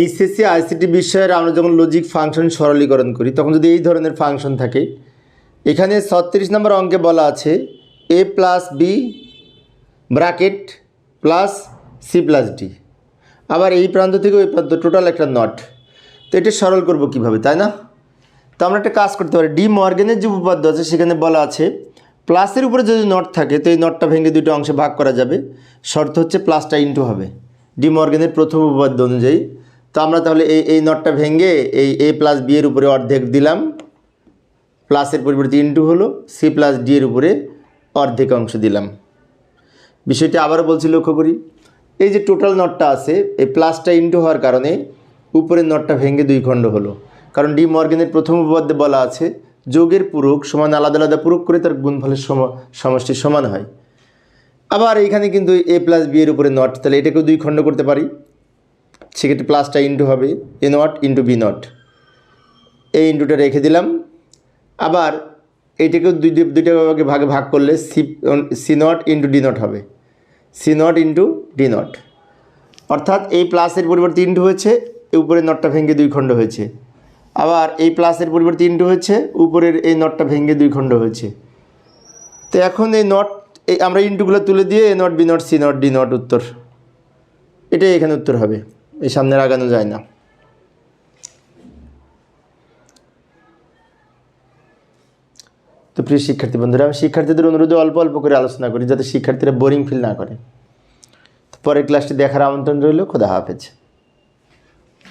HSC, ICT বিষয়ের আমরা যখন লজিক ফাংশন সরলীকরণ করি, তখন যদি এই ধরনের ফাংশন থাকে, এখানে ছত্রিশ নম্বর অঙ্কে বলা আছে A plus B bracket plus C plus D আবার এই প্রান্ত থেকে ওই প্রান্ত টোটাল একটা নট তো এটা সরল করব কীভাবে, তাই না? তো আমরা একটা কাজ করতে পারি ডি মর্গেনের যে উপপাদ্য আছে, সেখানে বলা আছে প্লাসের উপরে যদি নট থাকে, তো এই নটটা ভেঙে দুটো অংশে ভাগ করা যাবে। শর্ত হচ্ছে প্লাসটা ইন্টু হবে। ডি মর্গেনের প্রথম উপপাদ্য অনুযায়ী তো আমরা তাহলে এই এই নটটা ভেঙে এই এ প্লাস বি এর উপরে অর্ধেক দিলাম। প্লাসের পরিবর্তে ইন্টু হলো সি প্লাস ডি এর উপরে অর্ধেক অংশ দিলাম। বিষয়টি আবারও বলছি লক্ষ্য করি। এই যে টোটাল নটটা আছে, এই প্লাসটা ইন্টু হওয়ার কারণে উপরের নটটা ভেঙে দুই খণ্ড হলো। কারণ ডি মর্গেনের প্রথম উপপাদ্যে বলা আছে, যোগের পূরক সমান আলাদা আলাদা পূরক করে তার গুণফলের সম সমষ্টি সমান হয়। আবার এইখানে কিন্তু এ প্লাস বি এর উপরে নট, তাহলে এটাকেও দুই খণ্ড করতে পারি। সেক্ষেত্রে প্লাসটা ইন্টু হবে A not into B not এই ইন্টুটা রেখে দিলাম। আবার এইটাকেও দুই, দুই- দুইটা ভাগে ভাগে ভাগ করলে C C not into D not হবে। C not into D not অর্থাৎ এই প্লাসের পরিবর্তে ইন্টু হয়েছে, এই উপরের নটটা ভেঙে দুই খণ্ড হয়েছে। আবার এই প্লাসের পরিবর্তে ইন্টু হয়েছে, উপরের এই নটটা ভেঙে দুই খণ্ড হয়েছে। তো এখন এই নট এই আমরা ইন্টুগুলো তুলে দিয়ে A not B not C not D not উত্তর। এটাই এখানে উত্তর হবে। এই সামনে আগানো যায় না তো প্রিয় শিক্ষার্থী বন্ধুরা, আমি শিক্ষার্থীদের অনুরোধে অল্প অল্প করে আলোচনা করি যাতে শিক্ষার্থীরা বোরিং ফিল না করে। পরের ক্লাসটি দেখার আমন্ত্রণ রইল, খোদা হাফেজ।